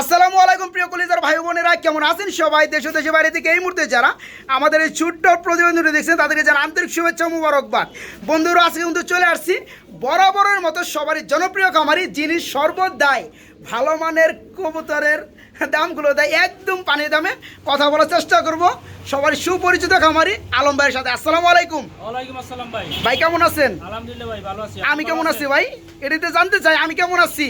আসসালামু আলাইকুম, প্রিয় কলিজার ভাই বোনেরা, কেমন আছেন সবাই? দেশ দেশে বাইরে থেকে এই মুহূর্তে যারা আমাদের এই ছোট্ট প্রতিবন্ধী দেখছেন, তাদেরকে যারা আন্তরিক শুভেচ্ছা মুবারকবাদ। বন্ধুরা, আজকে কিন্তু চলে আসছি বরাবরের মতো সবারই জনপ্রিয় খামারি, যিনি সর্বদাই ভালো মানের কবুতরের দামগুলো দেয় একদম পানি দামে। কথা বলার চেষ্টা করব। সবার সুপরিচিত খামারি আলম ভাইয়ের সাথে। আসসালামু আলাইকুম। আসসালাম ভাই। ভাই কেমন আছেন? আলহামদুলিল্লাহ ভাই ভালো আছি। আমি কেমন আছি ভাই? এটাতে জানতে চাই আমি কেমন আছি?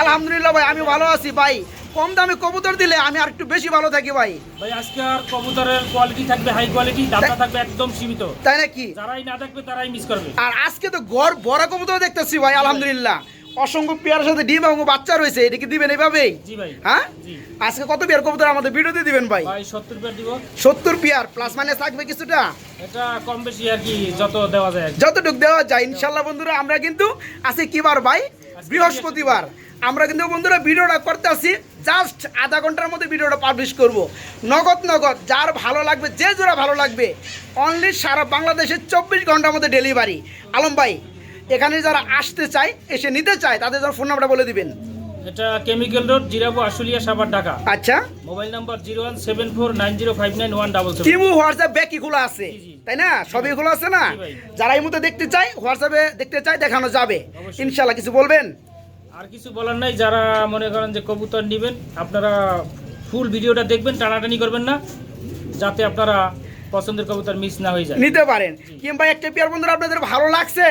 আলহামদুলিল্লাহ ভাই আমি ভালো আছি ভাই। কম দামে কবুতর দিলে আমি আর একটু বেশি ভালো থাকি ভাই। ভাই আজকে আর কবুতরের কোয়ালিটি থাকবে হাই কোয়ালিটি দামটা থাকবে একদম সীমিত। তাই নাকি? যারাই না দেখবে তারাই মিস করবে। আর আজকে তো ঘর বড় কবুতর দেখতেছি ভাই আলহামদুলিল্লাহ। অসংখ্য পেয়ারের সাথে ডিম এবং বাচ্চা রয়েছে এটা কি দিবেন এইভাবেই হ্যাঁ? আজকে কত পেয়ার কবুতর আমাদের ভিডিওতে দিবেন ভাই? সত্তর পেয়ার প্লাস মাইনাস থাকবে কিছুটা? যতটুকু দেওয়া যায় ইনশাল্লাহ বন্ধুরা আমরা কিন্তু আজকে কি বার ভাই? বৃহস্পতিবার। আমরা কিন্তু বন্ধুরা ভিডিওটা করতে আসি জাস্ট আধা ঘণ্টার মধ্যে ভিডিওটা পাবলিশ করব। নগদ নগদ যার ভালো লাগবে যে জোড়া ভালো লাগবে অনলি সারা বাংলাদেশের চব্বিশ ঘণ্টার মধ্যে ডেলিভারি আলম ভাই এখানে যারা আসতে চায় এসে নিতে চায় তাদের জন্য ফোন নাম্বারটা বলে দিবেন। এটা কেমিক্যাল রোড জিরাবো আশুলিয়া সাভার ঢাকা। আচ্ছা। Mobile number zero one seven four nine zero five nine one double কিমু WhatsApp ব্যাকি খোলা আছে। তাই না? সবই খোলা আছে না? যারা এই মুহূর্তে দেখতে চায় হোয়াটসঅ্যাপে দেখতে চায় দেখানো যাবে। ইনশাল্লাহ কিছু বলবেন? আর কিছু বলার নাই যারা মনে করেন যে কবুতর নেবেন আপনারা ফুল ভিডিওটা দেখবেন টানাটানি করবেন না যাতে আপনারা পছন্দের কবুতর মিস না হয়ে যায়। নিতে পারেন। কিংবা একটা পেয়ার বন্ধুরা আপনাদের ভালো লাগছে?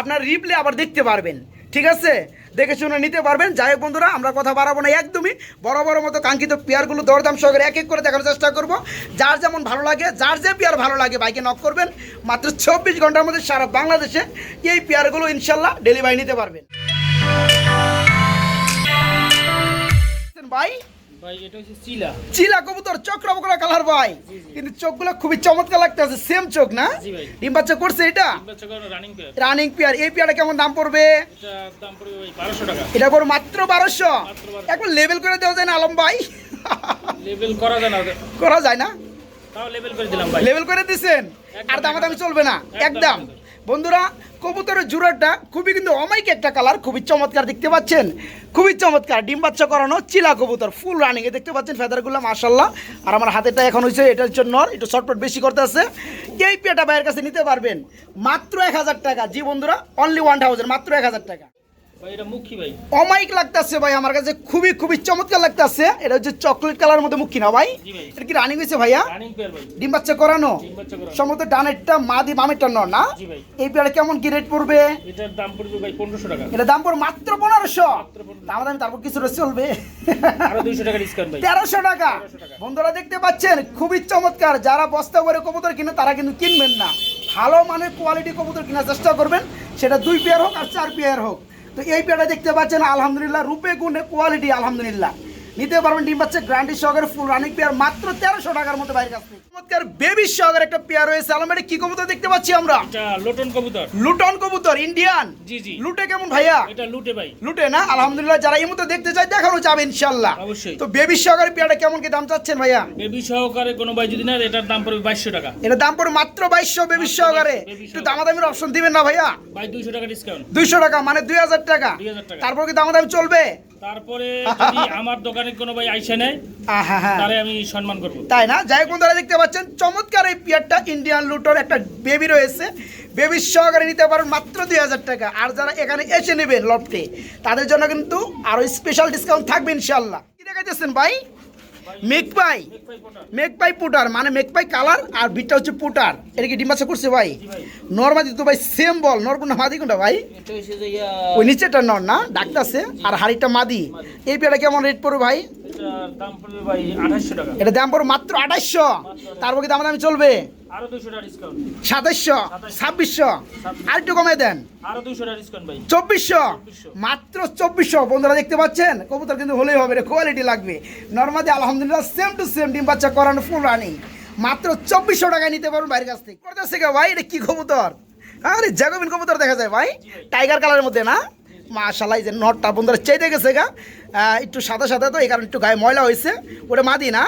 আপনার রিপ্লে আবার দেখতে পারবেন। ঠিক আছে? দেখে শুনে নিতে পারবেন। যাই হোক বন্ধুরা আমরা কথা বাড়াবো না একদমই। বড় বড় মতো কাঙ্ক্ষিত পেয়ারগুলো দরদাম সহকারে এক এক করে দেখার চেষ্টা করব। যার যেমন ভালো লাগে যার যে পেয়ার ভালো লাগে বাইকে নক করবেন। মাত্র চব্বিশ ঘণ্টার মধ্যে সারা বাংলাদেশে এই পেয়ারগুলো ইনশাল্লাহ ডেলিভারি নিতে পারবেন। ভাই ভাই এটা হচ্ছে চিলা চিলা কবুতর কালার ভাই। কিন্তু চোখগুলো খুবই চমৎকার লাগতেছে সেম চোখ না? জি ভাই। ডিম বাচ্চা করছে এটা? রানিং পেয়ার রানিং পেয়ার এই পেয়ারটা কেমন দাম পড়বে? এটা দাম পড়বে ভাই বারোশো টাকা। এটা করে মাত্র বারোশো। মাত্র 1200 একবার লেভেল করে দেওয়া যায় না আলম ভাই। লেভেল করা যায় না। করা যায় না। তাও লেভেল করে দিলাম ভাই। লেভেল করে দিছেন? আর দাম দামি চলবে না। একদম। বন্ধুরা কবুতরের জুড়াটা খুবই কিন্তু অমাইক একটা কালার খুবই চমৎকার দেখতে পাচ্ছেন। খুবই চমৎকার, ডিম বাচ্চা করানো চিলা কবুতর ফুল রানিং এ দেখতে পাচ্ছেন ফেদারগুলো মার্শাল্লাহ আর আমার হাতেরটা এখন হয়েছে এটার জন্য, একটু শর্টপট বেশি করতে আছে। এই পেটা ভাইয়ের কাছে নিতে পারবেন, মাত্র এক হাজার টাকা। জি বন্ধুরা অনলি ওয়ান থাউজেন্ড মাত্র এক হাজার টাকা। অমাইক লাগতেছে ভাই আমার কাছে খুবই খুবই চমৎকার লাগতেছে। এটা হচ্ছে চকলেট কালারের মধ্যে মুখী না ভাই? এটা কি রানিং হয়েছে ভাইয়া? ডিম বাচ্চা করানো। সম্ভবত ডানেরটা মাদি বামেরটা নর না? এই পেয়ারে কেমন কি রেট পড়বে? এটার দাম পড়বে ভাই পনেরোশো টাকা। এটা দাম পড়বে মাত্র পনেরোশো? মাত্র 1500 দাম দাম তারপর কিছু চলবে। আরও দুইশো টাকা ডিসকাউন্ট ভাই। তেরোশো টাকা। 1300 টাকা। বন্ধুরা দেখতে পাচ্ছেন খুবই চমৎকার। যারা বস্তা করে কবুতর কিনে তারা কিন্তু কিনবেন না। ভালো মানের কোয়ালিটি কবুতর কেনার চেষ্টা করবেন। সেটা দুই পেয়ার হোক আর চার পেয়ার হোক। তো এই পেটা দেখতে পাচ্ছেন আলহামদুলিল্লাহ রূপে গুণে কোয়ালিটি আলহামদুলিল্লাহ। নিতে পারবেন ডিম পাচ্ছে গ্রান্ডি সহকারে ফুল রানিং পেয়ার মাত্র তেরোশো টাকার মতো বাইরের কাছ চমৎকার বেবি সহকারে একটা পেয়ার রয়েছে আলমারি কি কবুতর দেখতে পাচ্ছি আমরা? লোটন কবুতর। লুটন কবুতর ইন্ডিয়ান জি জি। লুটে কেমন ভাইয়া? এটা লুটে ভাই। লুটে না? আলহামদুলিল্লাহ যারা এই মতো দেখতে চায় দেখানো যাবে ইনশাল্লাহ অবশ্যই। তো বেবি সহকারে পেয়ারটা কেমন কি দাম চাচ্ছেন ভাইয়া? বেবি সহকারে কোনো ভাই যদি না এটার দাম পড়বে বাইশশো টাকা। এটা দাম পড়ে মাত্র বাইশশো বেবি সহকারে। একটু দামাদামির অপশন দিবেন না ভাইয়া? ভাই দুইশো টাকা ডিসকাউন্ট দুইশো টাকা মানে দুই হাজার টাকা। 2000 টাকা। তারপর কি দামাদামি চলবে? তারপরে যদি আমার দোকানে কোনো ভাই আইসা নেয় আহা, আমি সম্মান করব। তাই না? যাই বন্ধুরা দেখতে পাচ্ছেন চমৎকার এই পিয়ারটা ইন্ডিয়ান লুটোর একটা বেবি রয়েছে। বেবি সহকারে নিতে পারেন মাত্র দুই হাজার টাকা। আর যারা এখানে এসে নেবেন লফটে তাদের জন্য কিন্তু আরও স্পেশাল ডিসকাউন্ট থাকবে ইনশাল্লাহ কি দেখাইতেছেন ভাই? মেক পাই মেক পাই পুটার মানে মেক পাই কালার আর বিটটা হচ্ছে পুটার। এটা কি ডিমাচা করছে ভাই। নর্মাদি তো ভাই সেম বল নর কোনটা মাদি কোনটা ভাই? ওই নিচেটা নর না ডাকতেছে আর হাড়িটা মাদি। এই পেয়ারা কেমন রেট পড়বে ভাই? এটা দাম পড়বে মাত্র আঠাশশো। তারপর কি দাম দামি চলবে? আরও দুইশো টাকা ডিসকাউন্ট সাতাশশো ছাব্বিশশো। আর একটু কমে দেন। আরও দুইশো টাকা ডিসকাউন্ট ভাই। চব্বিশশো। মাত্র বন্ধুরা দেখতে পাচ্ছেন? কবুতর কিন্তু হলেই হবে রে কোয়ালিটি লাগবে। নর্মালি আলহামদুলিল্লাহ সেম টু সেম ডিম বাচ্চা করানো ফুল রানিং মাত্র চব্বিশশো টাকায় নিতে পারবেন বাইরের কাছ থেকে। করতেছে কে ভাই এটা কি কবুতর? আরে কবুতর দেখা যায় ভাই। টাইগার কালারের মধ্যে না? যে নটটা বন্ধুরা চাইতে গেছে গা। একটু সাদা সাদা তো এই কারণে একটু গায়ে ময়লা হয়েছে। ওটা মাদি না?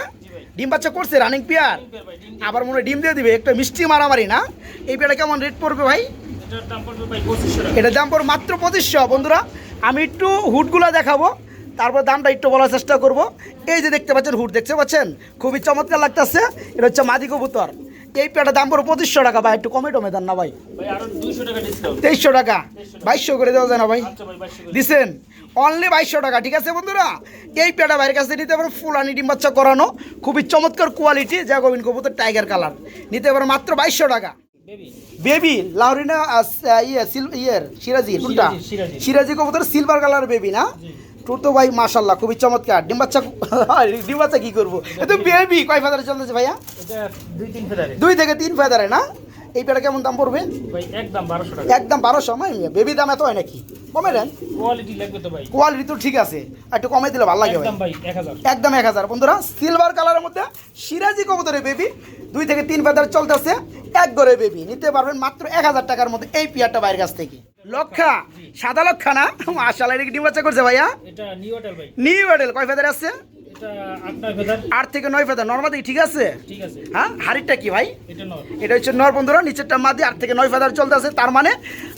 ডিম বাচ্চা করছে রানিং পেয়ার আবার মনে ডিম দিয়ে দিবে একটা মিষ্টি মারামারি না? এই পেয়ারটা কেমন রেট পড়বে ভাই? এটার দাম পড়বে মাত্র পঁচিশশো। বন্ধুরা আমি একটু হুটগুলো দেখাবো তারপর দামটা একটু বলার চেষ্টা করব। এই যে দেখতে পাচ্ছেন হুট দেখতে পাচ্ছেন? খুবই চমৎকার লাগতেছে। এটা হচ্ছে মাদি কবুতর। এই পেয়ারটার দাম পড়ো পঁচিশশো টাকা ভাই একটু কমে টমে দেন না ভাই। তেইশশো টাকা? বাইশশো করে দেওয়া যায় না ভাই। আচ্ছা দিছেন? অনলি বাইশশো টাকা ঠিক আছে বন্ধুরা? এই পেয়ারটা বাইরের কাছে নিতে পারো ফুলানি ডিম বাচ্চা করানো খুবই চমৎকার কোয়ালিটি যা গোবিন কবুতর টাইগার কালার নিতে পারো মাত্র বাইশশো টাকা। বেবি লাউরিনা ইয়ে সিল ইয়ের সিরাজি কোনটা। সিরাজি কবুতর সিলভার কালার বেবি না? তো ভাই মাশাল্লাহ খুবই চমৎকার। ডিম বাচ্চা ডিম বাচ্চা কি করব? এ তো বেবি কয় ফাদারে চলতেছে ভাইয়া? দুই থেকে তিন ফাদারে না? এই পেয়ারা কেমন দাম পড়বে? একদম বারোশো বারোশো বেবি দাম এত হয় নাকি? কমে দেন। কোয়ালিটি তো ঠিক আছে। একটু কমে দিলে ভালো লাগে একদম এক হাজার। বন্ধুরা সিলভার কালারের মধ্যে সিরাজি কবুতরের বেবি দুই থেকে তিন ফেদার চলতেছে। এক গড়ে বেবি নিতে পারবেন মাত্র এক হাজার টাকার মধ্যে এই পিয়ারটা বাইরের কাছ থেকে। লক্ষা সাদা লক্ষা না? মাশাল্লাহ এটা কি ডিম বাচ্চা করছে ভাইয়া? এটা নিউ হোটেল ভাই। নিউ মডেল কয় ফেদার আছে? আট থেকে নয় ফেদার নর্মাদি ঠিক আছে? হ্যাঁ হাড়িটা কি ভাই? এটা হচ্ছে নর বন্ধুরা নিচেরটা মাদি আট থেকে নয় ফেদার চলতেছে। তার মানে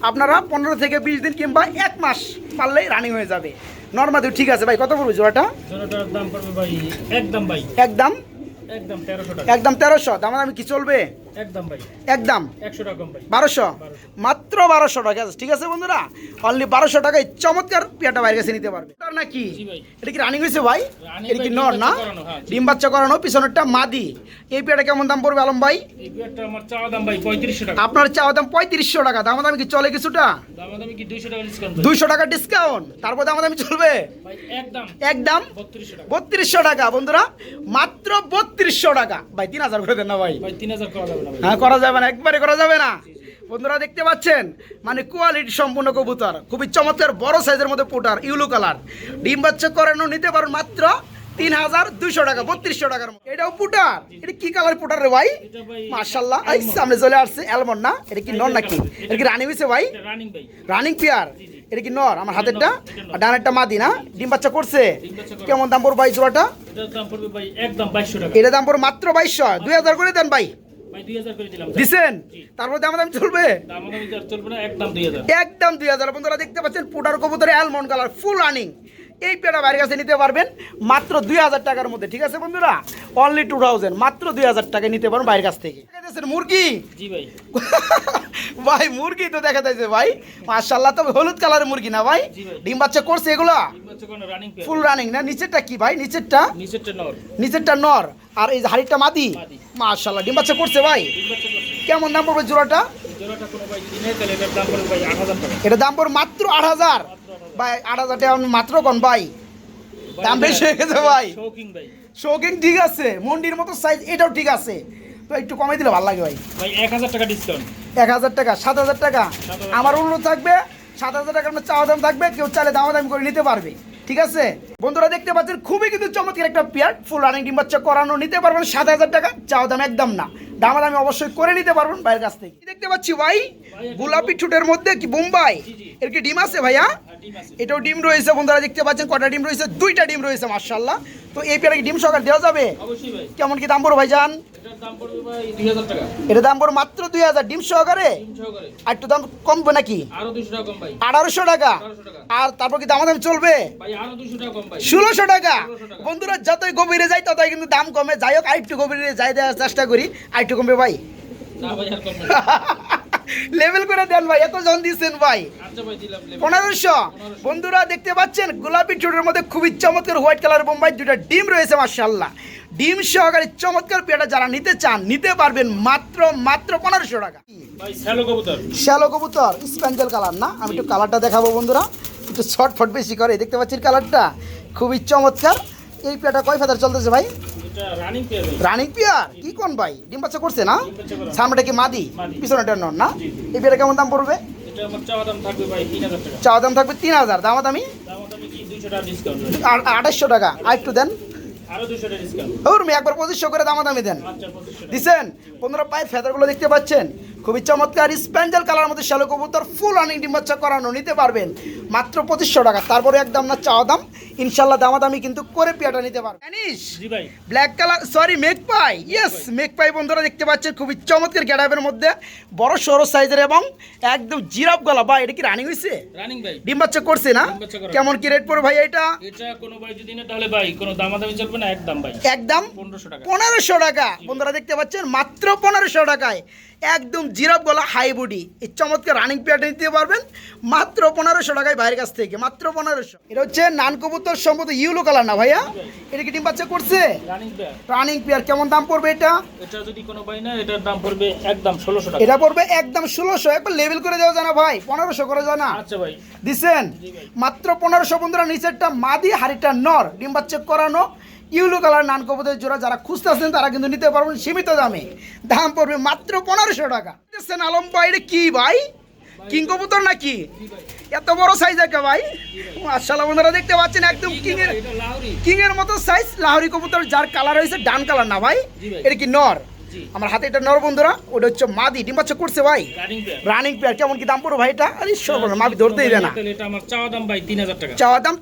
আপনারা পনেরো থেকে বিশ দিন কিংবা এক মাস পারলেই রানিং হয়ে যাবে। নর্মাদি ঠিক আছে ভাই কত পড়বে জোড়াটা? একদম ভাই। একদম? একদম তেরোশো দাম তেরোশো কি চলবে? একদম ভাই। একদম। একশো টাকা ভাই। বারোশো? মাত্র বারোশো টাকা ঠিক আছে বন্ধুরা? অনলি টাকায় চমৎকার পেয়াটা বাইরে কাছে নিতে পারবে। এটা কি রানিং হয়েছে ভাই? Running এটা কি নর ডিম না? হ্যাঁ। ডিম বাচ্চা করানো পিছনেরটা মাদি। এই পেয়াটা কেমন দাম পড়বে আলম ভাই? এই বিয়ারটা আমার চাওয়া দাম ভাই টাকা। আপনার চাওয়া দাম পঁয়ত্রিশশো টাকা। দাম দামি কি চলে কিছুটা? দাম দামি কি দুইশো টাকা ডিসকাউন্ট দুইশো টাকা ডিসকাউন্ট তারপর দাম দামি চলবে? ভাই একদম। একদম? বত্রিশশো টাকা। বন্ধুরা মাত্র বত্রিশশো টাকা। ভাই তিন হাজার করে দেন না ভাই। ভাই তিন হাজার করা ভাই হ্যাঁ করা যাবে না একবারে করা যাবে না। বন্ধুরা দেখতে পাচ্ছেন? মানে কোয়ালিটি সম্পূর্ণ কবুতর খুবই চমৎকার বড় সাইজের মধ্যে পোটার ইউলো কালার ডিম বাচ্চা করানো নিতে পারেন মাত্র তিন হাজার দুইশো টাকা বত্রিশশো টাকার। এটাও পুটার? এটা কি কালার পুটার রে ভাই? মার্শাল্লাহ এই সামনে চলে আসছে অ্যালমন্ড না? এটা কি নর নাকি? এটা কি রানি হয়েছে ভাই? রানিং পেয়ার এটা কি নর আমার হাতেরটা? আর ডানেরটা মাদি না? ডিম বাচ্চা করছে। কেমন দাম পড়বে ভাই জোড়াটা? এটা দাম পড়বে মাত্র বাইশশো। দুই হাজার করে দেন ভাই। দিছেন? তারপর দাম দাম চলবে একদম দুই হাজার। বন্ধুরা দেখতে পাচ্ছেন পোটার কবুতরে অ্যালমন্ড কালার ফুল রানিং এই পেটা বাইরের কাছে নিতে পারবেন মাত্র দুই হাজার টাকার মধ্যে ঠিক আছে বন্ধুরা? অনলি টু থাউজেন্ড মাত্র দুই হাজার টাকা নিতে পারেন বাইরের কাছ থেকে। মুরগি? জি ভাই। ভাই মুরগি তো দেখা যাচ্ছে ভাই। মার্শাল্লাহ তো হলুদ কালারের মুরগি না ভাই? ডিম বাচ্চা করছে এগুলা? পেয়ার ফুল রানিং না নিচেরটা কি ভাই? নিচেরটা? নিচেরটা নর। নিচেরটা নর। আর এই যে হাড়িটা মাদি। মার্শাল্লাহ ডিম বাচ্চা করছে ভাই? কেমন দাম পড়বে জোড়াটা? এটা দাম পড়বে মাত্র আট হাজার। ভাই আট হাজার টাকা মাত্র কোন ভাই। দাম বেশি হয়ে গেছে ভাই শৌকিং ঠিক আছে মন্ডির মতো সাইজ এটাও ঠিক আছে। তো একটু কমাই দিলে ভালো লাগে ভাই। ভাই এক হাজার টাকা ডিসকাউন্ট এক হাজার টাকা সাত হাজার টাকা। আমার অনুরোধ থাকবে সাত হাজার টাকা আপনার চাওয়া দাম থাকবে কেউ চাইলে দামাদামি করে নিতে পারবে। ঠিক আছে? বন্ধুরা দেখতে পাচ্ছেন খুবই কিন্তু চমৎকার একটা পেয়ার ফুল রানিং ডিম বাচ্চা করানো নিতে পারবেন সাত হাজার টাকা চাওয়া দাম একদম না। দামাদামি অবশ্যই করে নিতে পারবেন বাইরের কাছ থেকে। দেখতে পাচ্ছি ভাই গোলাপি ঠুটের মধ্যে কি বোম্বাই। এর কি ডিম আছে ভাইয়া? আর ডিম এটাও ডিম রয়েছে বন্ধুরা দেখতে পাচ্ছেন কটা ডিম রয়েছে দুইটা ডিম রয়েছে মার্শাল্লাহ তো এই পেয়ারে কি ডিম সকাল দেওয়া যাবে? কেমন কি দাম পড়ো ভাইজান? এটা দাম পড়ো মাত্র দুই হাজার ডিম সহকারে? আর একটু দাম কমবে নাকি? আরও টাকা ভাই। আঠারোশো টাকা? আর তারপর কি দামাদামি চলবে? আরও ষোলোশো টাকা? বন্ধুরা যতই গভীরে যাই ততই কিন্তু দাম কমে। যাই হোক গভীরে যাই দেওয়ার চেষ্টা করি। আরেকটু কমবে ভাই। আর। লেভেল করে দেন ভাই এত জন দিচ্ছেন ভাই আচ্ছা। পনেরোশো। বন্ধুরা দেখতে পাচ্ছেন গোলাপি চুটের মধ্যে খুবই চমৎকার হোয়াইট কালার বোম্বাই দুটা ডিম রয়েছে মার্শাল্লাহ ডিম সহকারে চমৎকার পেয়াটা যারা নিতে চান নিতে পারবেন মাত্র মাত্র পনেরোশো টাকা। শ্যালো কবুতর। শ্যালো কবুতর স্প্যাঞ্জেল কালার না? আমি একটু কালারটা দেখাবো বন্ধুরা। একটু শর্ট ফট বেশি করে দেখতে পাচ্ছেন কালারটা? খুবই চমৎকার। এই পেয়াটা কয় ফেদার চলতেছে ভাই? রানিং পেয়ার কি কোন ভাই? ডিম বাচ্চা করছে না। সামনেটা কি মাদি। পিছনেটা নন না। এই পেয়ারা কেমন দাম পড়বে? চাওয়া দাম থাকবে তিন হাজার দাম দাম আঠাশশো টাকা। আর একটু দেন। একবার পঁচিশশো করে দামাদামি দেন। আচ্ছা দিছেন? পনেরো ফেদারগুলো দেখতে পাচ্ছেন? খুবই চমৎকার স্প্যান্ডেল কালার মধ্যে শ্যালো কবুতর ফুল রানিং ডিম বাচ্চা করানো নিতে পারবেন। মাত্র পঁচিশশো টাকা। তারপরে একদম না চাওয়া দাম। ইনশাল্লাহ দামাদামি কিন্তু করে পেয়াটা নিতে পারবেন। জানিস black colour sorry magpie yes magpie বন্ধুরা দেখতে পাচ্ছেন খুবই চমৎকার গ্যাডাপের মধ্যে। বড় সরো সাইজের এবং একদম জিরাপ গলা। বা এটা কি রানিং হয়েছে রানিং ভাই। করছে না? ডিম বাচ্চা করা। কেমন কি রেট পড়বে ভাই এটা? এটা কোনো ভাই যদি না তাহলে ভাই কোনো দামাদামি চলবে না একদম ভাই। একদম পনেরোশো টাকা। বন্ধুরা দেখতে পাচ্ছেন মাত্র পনেরোশো টাকায় একদম জিরাপ গলা হাই বডি এই চমৎকার রানিং পেয়ারটা নিতে পারবেন মাত্র পনেরোশো টাকায় বাইরের কাছ থেকে মাত্র পনেরোশো। এটা হচ্ছে নান কবুতর সম্ভবত ইউলো কালার না ভাইয়া? এটা কি ডিম বাচ্চা করছে? রানিং পেয়ার কেমন দাম পড়বে এটা? এটা যদি কোনো ভাই না এটার দাম পড়বে একদম ষোলোশো টাকা। এটা পড়বে একদম ষোলোশো। একবার লেভেল করে দেওয়া যায় না ভাই পনেরোশো করে যায় না আচ্ছা ভাই। দিছেন? মাত্র পনেরোশো বন্ধুরা নিচেরটা মাদি হাড়িটা নর। ডিম বাচ্চা করানো। ইউলো কালার নান কবুতরের জোড়া যারা খুঁজতেছেন তারা কিন্তু নিতে পারবেন সীমিত দামে। দাম পড়বে মাত্র পনেরোশো টাকা। দেখছেন আলম ভাই এটা কি ভাই? কিং কবুতর নাকি? এত বড় সাইজ একটা ভাই। মার্শাল্লাহ বন্ধুরা দেখতে পাচ্ছেন একদম কিং এর কিং এর মতো সাইজ লাহরি কবুতর যার কালার হয়েছে ডান কালার না ভাই। এটা কি নর। আমার হাতে এটা নর বন্ধুরা ওটা হচ্ছে মাদি ডিম বাচ্চা করছে ভাই। রানিং পেয়ার কেমন কি দাম পড়ো ভাই এটা? আরে সব মাবি ধরতেই দেয় না। তাহলে এটা আমার চাওয়া দাম ভাই তিন হাজার টাকা। চাওয়া দাম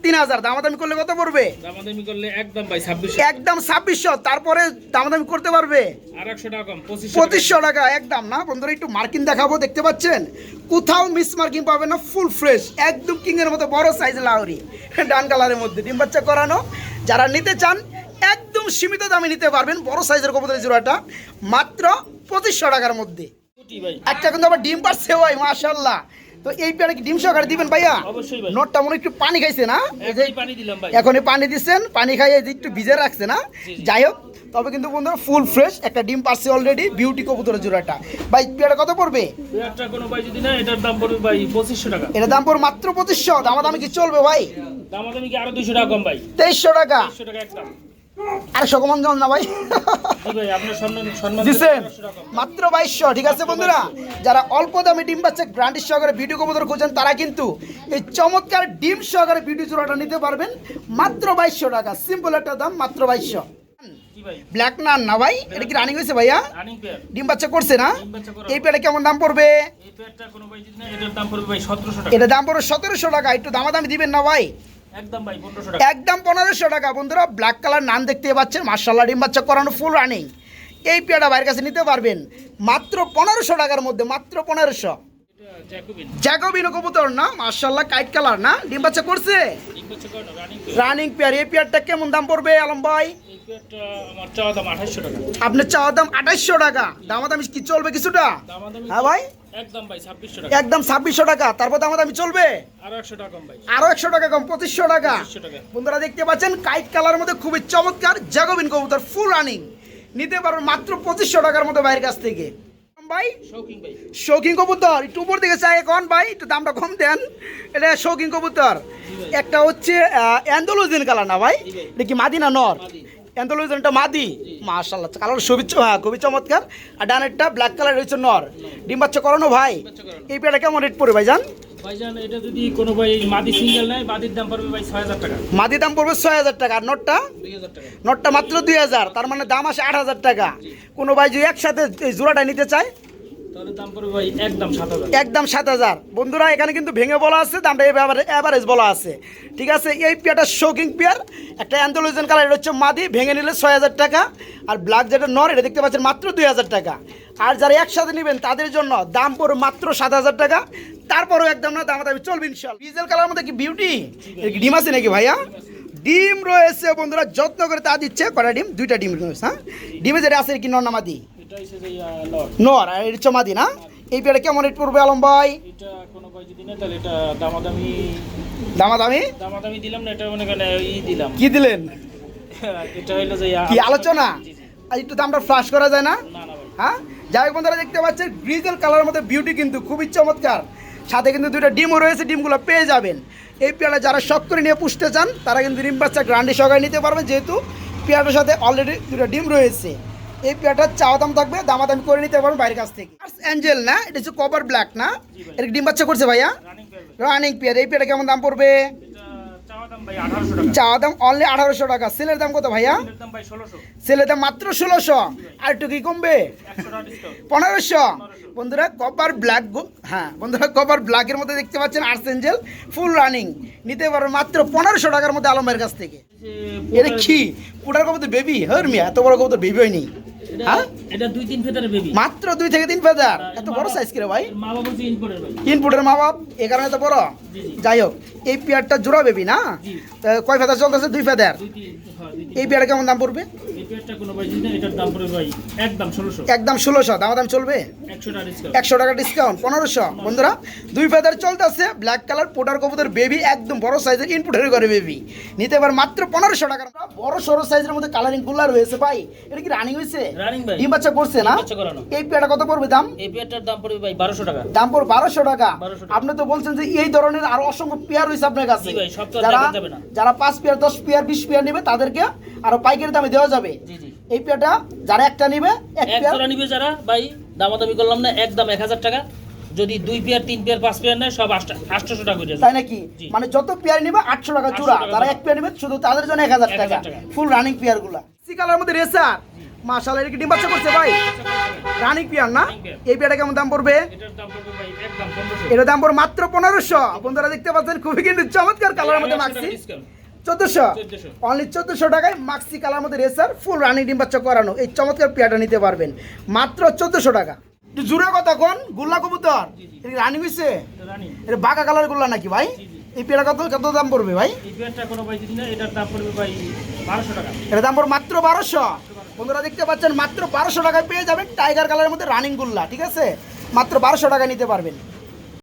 দামাদামি করলে কত পড়বে? দামাদামি করলে একদম ভাই ছাব্বিশশো। একদম ছাব্বিশশো তারপরে দামাদামি করতে পারবে? আর একশো টাকা কম পঁচিশশো টাকা। একদম না? বন্ধুরা একটু মার্কিং দেখাবো দেখতে পাচ্ছেন? কোথাও মিস মার্কিং পাবে না ফুল ফ্রেশ একদম কিং এর মতো বড় সাইজ লাউরি। ডান কালারের মধ্যে ডিম বাচ্চা করানো। যারা নিতে চান একদম সীমিত দামে নিতে পারবেন বড় সাইজের কবুতরের জোড়াটা মাত্র পঁচিশশো টাকার মধ্যে। একটা কিন্তু আবার ডিম পাচ্ছে ভাই মাশাল্লাহ তো এই পেয়ারে কি ডিম সহকারে দিবেন ভাইয়া? নোটটা মনে একটু পানি খাইছে না? এখনই পানি দিচ্ছেন পানি খাইয়ে একটু ভিজে রাখছে না। যাই হোক তবে কিন্তু বন্ধুরা ফুল ফ্রেশ একটা ডিম পাচ্ছে অলরেডি বিউটি কবুতরের জোড়াটা। ভাই পেয়ারা কত পড়বে? এটার দাম পড়বে ভাই পঁচিশশো টাকা। এটা দাম পড়বে মাত্র পঁচিশশো দামা দামি কি চলবে ভাই? দামাদামি কি আরও দুশো টাকা কম ভাই? তেইশশো টাকা। টাকা একদম। আর সকমান জন না ভাই। দিচ্ছেন। মাত্র বাইশশো ঠিক আছে বন্ধুরা? যারা অল্প দামে ডিম পাচ্ছে সহকারে ভিডিও কবুতর তারা কিন্তু এই চমৎকার ডিম সহকারে ভিডিও জোড়াটা নিতে পারবেন। মাত্র বাইশশো টাকা সিম্পল একটা দাম মাত্র বাইশশো। ব্ল্যাক নান না ভাই? এটা কি রানিং হয়েছে ভাইয়া? ডিম বাচ্চা করছে না? এই পেয়ারে কেমন দাম পড়বে? এটা দাম পড়বে সতেরোশো টাকা একটু দামাদামি দিবেন না ভাই? একদম পনেরোশো টাকা। বন্ধুরা ব্ল্যাক কালার নান দেখতে পাচ্ছেন। মার্শাল্লাহ ডিম বাচ্চা করানো ফুল রানিং এই পেয়ারটা বাইরের কাছে নিতে পারবেন। মাত্র পনেরোশো টাকার মধ্যে মাত্র পনেরোশো। জ্যাকোবিন কবুতর না? মার্শাল্লাহ কাইট কালার না? ডিম বাচ্চা করছে? Running pair. এই পেয়ারটা কেমন দাম পড়বে আলম ভাই? চাওয়া আপনার চাওয়ার দাম আঠাইশশো টাকা। দামাদামি কি চলবে কিছুটা? হ্যাঁ ভাই? একদম ভাই ছাব্বিশশো টাকা। একদম ছাব্বিশশো টাকা। তারপর দামাদামি চলবে? আরও একশো টাকা কম ভাই। আরও একশো টাকা কম পঁচিশশো টাকা। বন্ধুরা দেখতে পাচ্ছেন কাইট কালার মধ্যে খুবই চমৎকার জাগোবিন কবুতর ফুল রানিং নিতে পারবেন মাত্র পঁচিশশো টাকার মতো বাইরের কাছ থেকে। ভাই? শৌকিং ভাই। শৌখিন কবুতর একটু উপর দিকে চাই এখন ভাই একটু দামটা কম দেন। এটা কবুতর। একটা হচ্ছে কালার না ভাই? এটা কি মাদি নর? মাদি। অ্যান্ডোলোজিনটা মাদি। মাশাল্লাহ কালার চ- হ্যাঁ, খুবই চমৎকার। আর ডানেরটা ব্ল্যাক কালার রয়েছে নর। ডিম বাচ্চা করানো ভাই। এই পেয়ারা কেমন রেট পড়বে ভাই জান ভাইজান এটা যদি কোনো ভাই মাদি সিঙ্গেল নেয় মাদির দাম পড়বে ভাই টাকা। মাদি দাম পড়বে টাকা। আর নটটা? টাকা। নটটা মাত্র দুই হাজার। তার মানে দাম আসে আট হাজার টাকা। কোনো ভাই যদি একসাথে এই জোড়াটা নিতে চায় একদম সাত হাজার। বন্ধুরা, এখানে কিন্তু ভেঙে বলা আছে, দামটা অ্যাভারেজ বলা আছে। ঠিক আছে, এই পেয়ারটা শৌকিং পেয়ার। একটা অ্যান্থোলজিয়ান কালার এটা হচ্ছে মাদি, ভেঙে নিলে ছয় হাজার টাকা। আর ব্ল্যাক যেটা নর, এটা দেখতে পাচ্ছেন মাত্র দুই হাজার টাকা। আর যারা একসাথে নেবেন, তাদের জন্য দাম পড়বে মাত্র সাত হাজার টাকা। তারপরেও একদম না দাম দামি চলবে ইনশাল ডিজেল কালার মধ্যে কি বিউটি ডিম আছে নাকি ভাইয়া? ডিম রয়েছে বন্ধুরা, যত্ন করে তা দিচ্ছে। কটা ডিম? দুইটা ডিম রয়েছে হ্যাঁ? ডিমে যেটা আছে কি নর নর আর এটা হচ্ছে না এই কেমন রেট পড়বে আলম ভাই? এটা কোনো ভাই যদি নেয় তাহলে এটা দামাদামি দামাদামি? দামাদামি দিলাম না এটা মনে করেন ই দিলাম। কি দিলেন? এটা যে কি আলোচনা? আর একটু দামটা ফ্লাশ করা যায় না? হ্যাঁ? যাই বন্ধুরা দেখতে পাচ্ছেন গ্রিজেল কালারের মধ্যে বিউটি কিন্তু খুবই চমৎকার। সাথে কিন্তু দুইটা ডিমও রয়েছে ডিমগুলো পেয়ে যাবেন। এই পেয়ারা যারা শখ করে নিয়ে পুষতে চান তারা কিন্তু ডিম বাচ্চা গ্রান্ডি সহকারে নিতে পারবেন যেহেতু পেয়ারটার সাথে অলরেডি দুটো ডিম রয়েছে। এই পেয়ারটার চাওয়া দাম থাকবে দামাদামি করে নিতে পারবেন বাইরের কাছ থেকে। অ্যাঞ্জেল না এটা হচ্ছে কভার ব্ল্যাক না? কি ডিম বাচ্চা করছে ভাইয়া? রানিং পেয়ার এই পেয়ারটা কেমন দাম পড়বে? চাওয়া দাম অনলি আঠারোশো টাকা। সেলের দাম কত ভাইয়া? এর সেলের দাম মাত্র ষোলোশো। আর একটু কি কমবে? পনেরোশো। বন্ধুরা কপার ব্ল্যাক হ্যাঁ বন্ধুরা কপার ব্ল্যাকের মধ্যে দেখতে পাচ্ছেন আর্টস এঞ্জেল ফুল রানিং নিতে পারবেন মাত্র পনেরোশো টাকার মধ্যে আলমের কাছ থেকে। এটা কি? পুটার কবুতর বেবি হর মিয়া এত বড় কবুতর বেবি হয়নি। হ্যাঁ? এটা দুই তিন ফেদারের বেবি মাত্র দুই থেকে তিন ফেদার? এত বড় সাইজ করে ভাই মা বাবা হচ্ছে ইনপোর্টের ভাই ইনপুটের মা বাপ এ কারণে তো বড়। যাই হোক এই পেয়ারটা জোড়া বেবি না? কয় ফেদার চলতেছে? দুই ফেদার। হ্যাঁ এই পেয়ারটা কেমন দাম পড়বে? একদম ষোলোশো। দাম দাম চলবে? একশো টাকা ডিসকাউন্ট টাকা পনেরোশো। বন্ধুরা দুই ফেদার চলতেছে। ব্ল্যাক কালার পোটার কবুতর বেবি একদম বড় সাইজের ইনপুটের করে বেবি নিতে পার মাত্র পনেরোশো টাকার বড় সড়ো সাইজের মধ্যে কালারিং কুলার রয়েছে ভাই। এটা কি রানিং হয়েছে? রানিং ভাই ডিম বাচ্চা করছে না। এই পেয়ারটা কত পড়বে দাম? এই পেয়ারটার দাম পড়বে ভাই বারোশো টাকা। দাম পড়বে বারোশো টাকা। 1200 টাকা। আপনি তো বলছেন যে এই ধরনের আরও অসংখ্য পেয়ার রয়েছে আপনার কাছে। যারা। যারা পাঁচ পেয়ার দশ পেয়ার বিশ পেয়ার নেবে তাদেরকে আরও পাইকারি দামে দেওয়া যাবে। জি জি। এই পেয়ারটা যারা একটা নিবে এক পেয়ার নিবে যারা ভাই দামাদামি করলাম না একদম এক হাজার টাকা। যদি দুই পেয়ার তিন পেয়ার পাঁচ পেয়ার নেয় সব আটশোশো টাকা করে তাই নাকি? মানে যত পেয়ার নিবে আটশো টাকা 800 জোড়া টাকা যারা এক পেয়ার নিবে শুধু তাদের জন্য এক হাজার টাকা। ফুল রানিং পেয়ারগুলা সি কালার মধ্যে রেসার। মাশাআল্লাহ এটা কি ডিম বাচ্চা করছে ভাই? রানিং পেয়ার না? এই পেয়ারটা কেমন দাম পড়বে? এটার দাম পড়বে ভাই একদম পনেরোশো এটার দাম পড়বে মাত্র পনেরোশো। বন্ধুরা দেখতে পাচ্ছেন খুবই কিন্তু চমৎকার কালারের মধ্যে মাক্সি চোদ্দশো? 1400 অনলি চোদ্দশো টাকায় মাক্সি কালার মধ্যে রেসার ফুল রানিং ডিম বাচ্চা করানো। এই চমৎকার পেয়ারটা নিতে পারবেন। মাত্র চোদ্দশো টাকা। জুড়ে কথা কোন গোল্লা কবুতর। রানিং হয়েছে এটা বাঁকা কালার গোল্লা নাকি ভাই। এই পেয়ারটা কত কত দাম পড়বে ভাই? এই পেয়ারটা কোনো ভাই যদি না এটার দাম পড়বে ভাই বারোশো টাকা। এটা দাম পড়বে মাত্র বারোশো। বন্ধুরা দেখতে পাচ্ছেন, মাত্র বারোশো টাকায় পেয়ে যাবেন টাইগার কালারের মধ্যে রানিং গুল্লা, ঠিক আছে? মাত্র বারোশো টাকায় নিতে পারবেন।